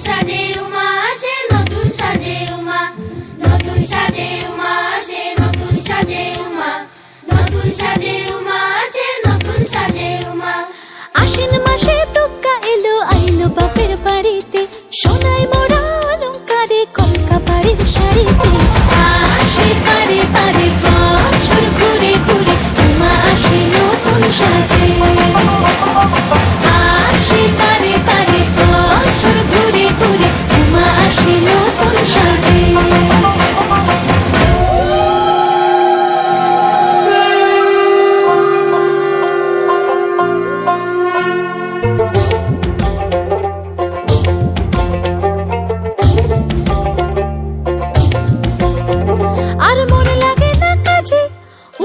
সাজে উমা নতুন নতুন নতুন নতুন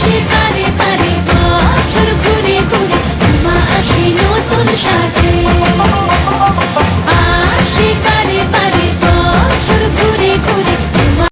আসে তারে তারে ঘুরে ঘুরে তোমা আসে নতুন সাজে।